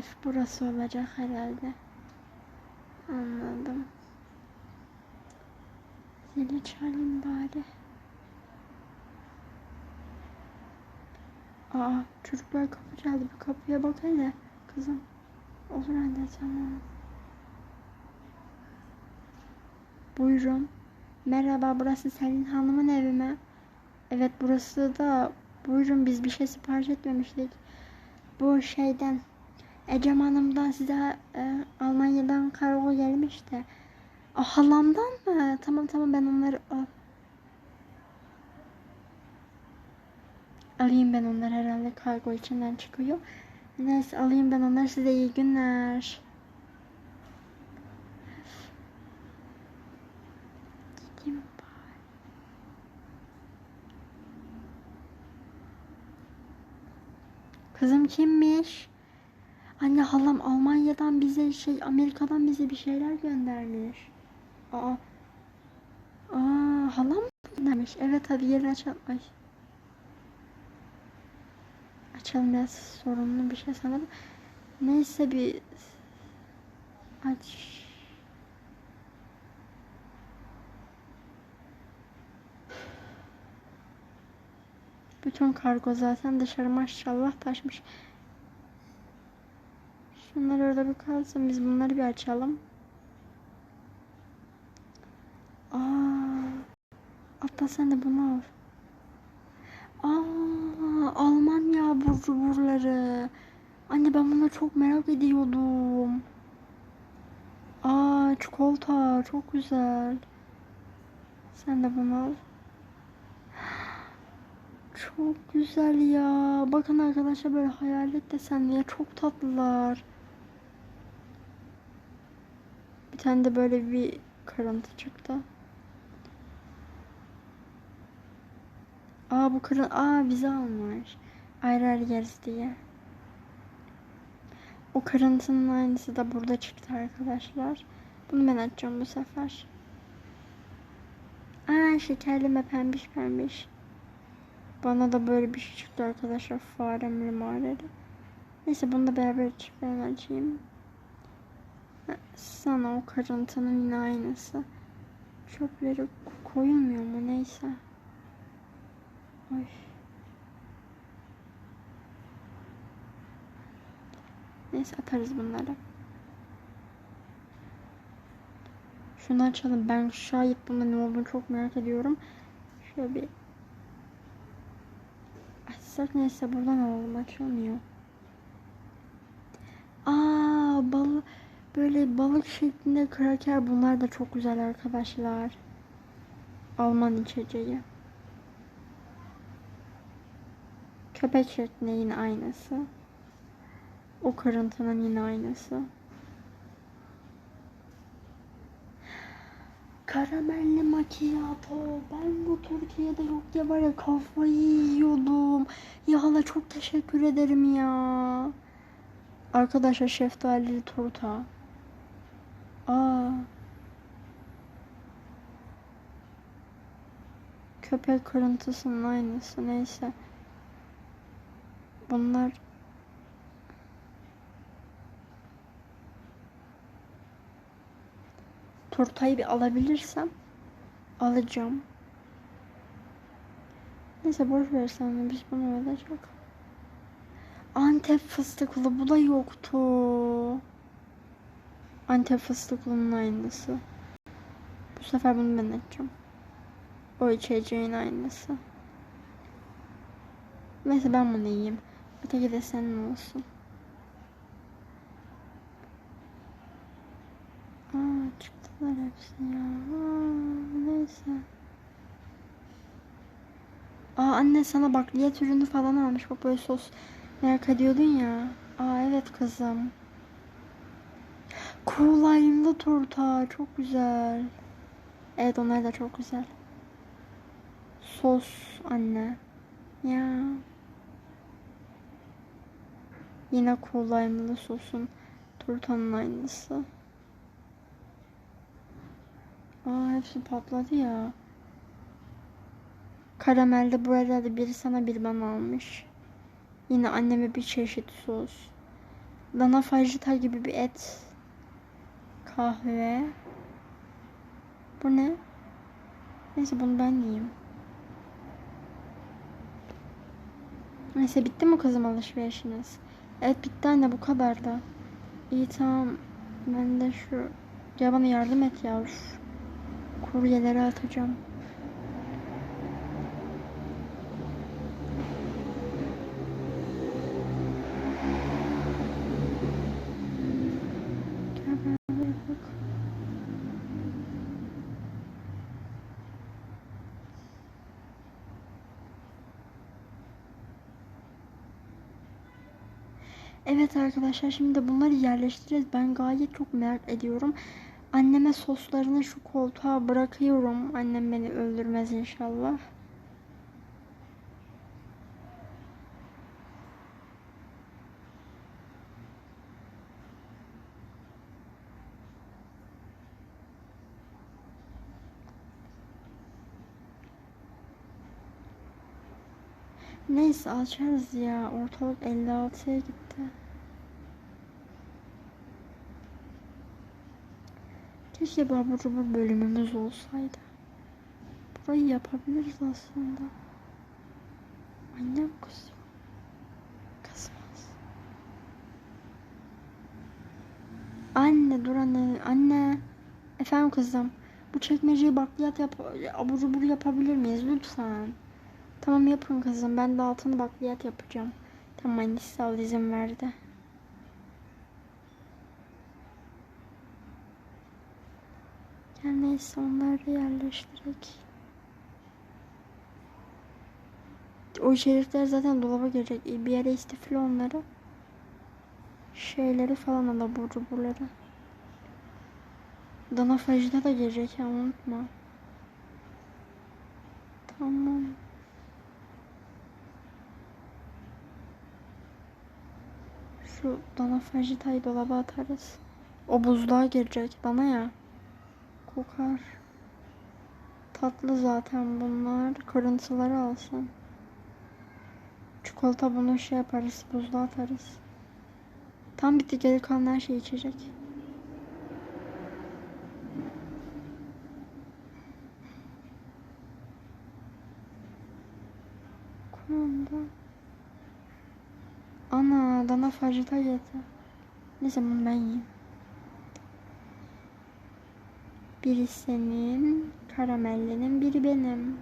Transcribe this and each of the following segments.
F burası olacak herhalde. Anladım. Zili çalayım bari. Aa çocuklar kapı çaldı. Bir kapıya bak hele kızım. Olur anne tamam. Buyurun. Merhaba burası Selin Hanım'ın evi mi? Evet burası da buyurun biz bir şey sipariş etmemiştik. Bu şeyden Ecem Hanım'dan size e, Almanya'dan kargo gelmişti. Ah halamdan mı? Tamam tamam ben onları al. Alayım ben onları herhalde kargo içinden çıkıyor. Neyse alayım ben onları size iyi günler. Kızım kimmiş? Anne halam Almanya'dan bize şey Amerika'dan bize bir şeyler göndermiş. Aa. Aa halam göndermiş? Evet hadi gelin açalım. Ay. Açalım biraz sorunlu bir şey sanırım. Neyse bir aç. Bütün kargo zaten dışarı maşallah taşmış. Şunlar orada bir kalsın. Biz bunları bir açalım. Aa, hatta sen de bunu al. Aa, Almanya abur cuburları. Anne ben bunu çok merak ediyordum. Aa, çikolata çok güzel. Sen de bunu al. Çok güzel ya. Bakın arkadaşlar böyle hayalet desenli ya. Çok tatlılar. Bir tane de böyle bir kırıntı çıktı. Aa bu kırın aa bize almış. Ayrı ayrı yeriz diye. O kırıntının aynısı da burada çıktı arkadaşlar. Bunu ben açacağım bu sefer. Aa şekerleme pembiş pembiş. Bana da böyle bir şey çıktı arkadaşlar. Fare mimareli. Neyse bunu da beraber açıp ben açayım. Sana o kırıntının yine aynısı. Çöpleri koyulmuyor mu neyse. Ay. Neyse atarız bunları. Şunu açalım. Ben şayet bunda ne olduğunu çok merak ediyorum. Şöyle bir açsak neyse buradan alalım açılmıyor. Aa bal böyle balık şeklinde kraker bunlar da çok güzel arkadaşlar. Alman içeceği. Köpek şeklinde yine aynısı. O kırıntının yine aynısı. Karamelli macchiato. Ben bu Türkiye'de yok ya var ya kafayı yiyordum. Ya hala çok teşekkür ederim ya. Arkadaşlar şeftalili turta. Aa. Köpek kırıntısının aynısı neyse. Bunlar turtayı bir alabilirsem alacağım. Neyse boş versen biz bunu çok. Antep fıstıklı bu da yoktu. Antep fıstıklının aynısı. Bu sefer bunu ben açacağım. O içeceğin aynısı. Neyse ben bunu yiyeyim. Öteki de senin olsun. Aa çıktılar hepsi ya. Aa, neyse. Aa anne sana bakliyat ürünü falan almış. Bak böyle sos merak ediyordun ya. Aa evet kızım. Lime'lı turta. Çok güzel. Evet onlar da çok güzel. Sos anne. Ya. Yine lime'lı sosun turtanın aynısı. Aa hepsi patladı ya. Karamelde bu arada biri sana bir bana almış. Yine anneme bir çeşit sos. Dana fajita gibi bir et. Kahve. Bu ne? Neyse bunu ben yiyeyim. Neyse bitti mi kızım alışverişiniz? Evet bitti anne bu kadar da. İyi tamam. Ben de şu... Ya bana yardım et ya. Kuryeleri atacağım. Gel beraber bak. Evet arkadaşlar şimdi bunları yerleştireceğiz. Ben gayet çok merak ediyorum. Anneme soslarını şu koltuğa bırakıyorum. Annem beni öldürmez inşallah. Neyse açarız ya. Ortalık 56'ya gitti. Keşke bir abur cubur bölümümüz olsaydı. Burayı yapabiliriz aslında. Annem kızıyor. Kızmaz. Anne dur anne. Anne. Efendim kızım. Bu çekmeceyi bakliyat yap abur cubur yapabilir miyiz lütfen? Tamam yapın kızım. Ben de altını bakliyat yapacağım. Tamam annesi sağ ol izin verdi. Ya neyse onları yerleştirek. O içerikler zaten dolaba girecek. Bir yere istifle onları. Şeyleri falan al abur cuburları. Dana fajita da girecek ya unutma. Tamam. Şu dana fajitayı dolaba atarız. O buzluğa girecek. Dana ya. Kokar. Tatlı zaten bunlar. Kırıntıları alsın. Çikolata bunu şey yaparız. Buzluğa atarız. Tam bitti. Geri kalan her şey içecek. Kumanda. Ana dana fajita getir. Neyse bunu ben yiyeyim. Biri senin, karamellinin, biri benim.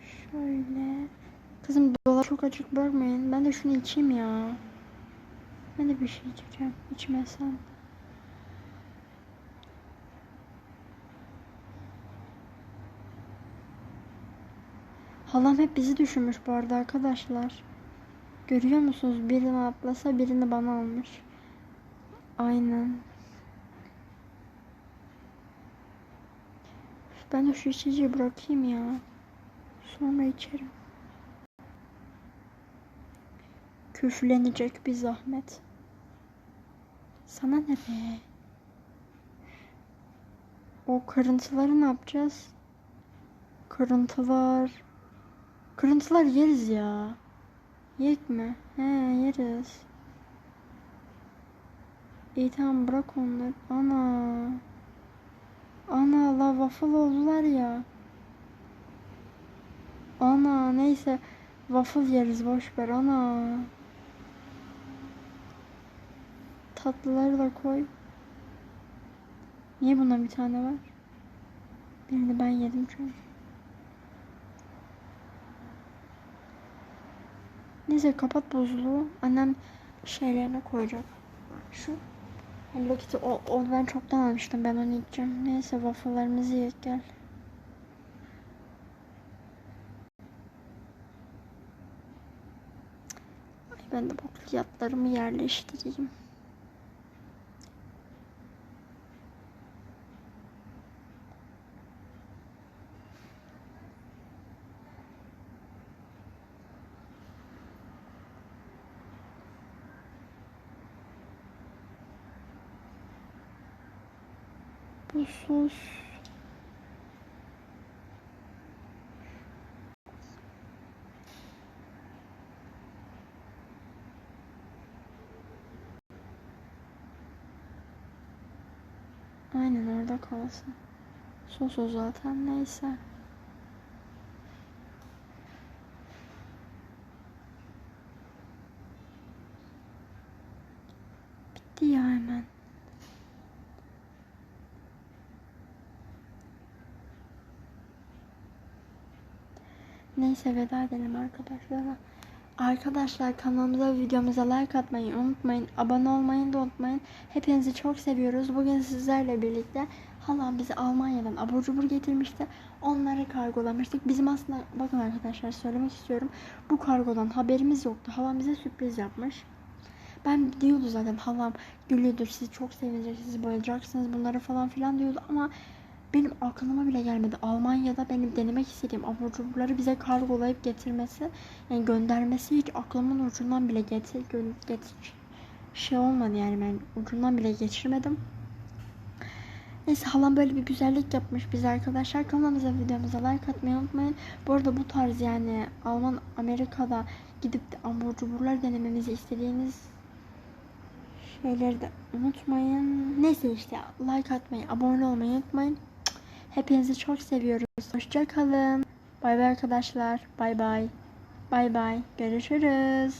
Şöyle. Kızım dolap çok açık bırakmayın. Ben de şunu içeyim ya. Ben de bir şey içeceğim. İçmesem. Halam hep bizi düşünmüş bu arada arkadaşlar. Görüyor musunuz? Birini atlasa birini bana almış. Aynen. Ben de şu içeceği bırakayım ya. Sonra içerim. Küflenecek bir zahmet. Sana ne be? O kırıntıları ne yapacağız? Kırıntılar. Kırıntılar yeriz ya. Yek mi? He yeriz. İyi tamam bırak onları. Ana. Ana la waffle oldular ya. Ana neyse. Waffle yeriz boş ver ana. Tatlıları da koy. Niye buna bir tane var? Birini ben yedim çünkü. Neyse kapat buzluğu. Annem şeylerine koyacak. Şu Hello Kitty o, onu ben çoktan almıştım. Ben onu yiyeceğim. Neyse waffle'larımızı yiyek gel. Ay ben de bakliyatlarımı yerleştireyim. Üf üf. Aynen orada kalsın. Sosu zaten neyse. Neyse veda edelim arkadaşlar. Arkadaşlar kanalımıza videomuza like atmayı unutmayın. Abone olmayı da unutmayın. Hepinizi çok seviyoruz. Bugün sizlerle birlikte halam bizi Almanya'dan abur cubur getirmişti. Onları kargolamıştık. Bizim aslında bakın arkadaşlar söylemek istiyorum. Bu kargodan haberimiz yoktu. Halam bize sürpriz yapmış. Ben diyordu zaten halam gülüyordur sizi çok sevinecek sizi bayılacaksınız bunları falan filan diyordu ama benim aklıma bile gelmedi. Almanya'da benim denemek istediğim abur cuburları bize kargolayıp getirmesi, yani göndermesi hiç aklımın ucundan bile getir, getir şey olmadı yani ben ucundan bile geçirmedim. Neyse halam böyle bir güzellik yapmış bize arkadaşlar. Kanalımıza videomuza like atmayı unutmayın. Bu arada bu tarz yani Alman Amerika'da gidip de cuburlar denememizi istediğiniz şeyleri de unutmayın. Neyse işte like atmayı, abone olmayı unutmayın. Hepinizi çok seviyoruz. Hoşça kalın. Bay bay arkadaşlar. Bay bay. Bay bay. Görüşürüz.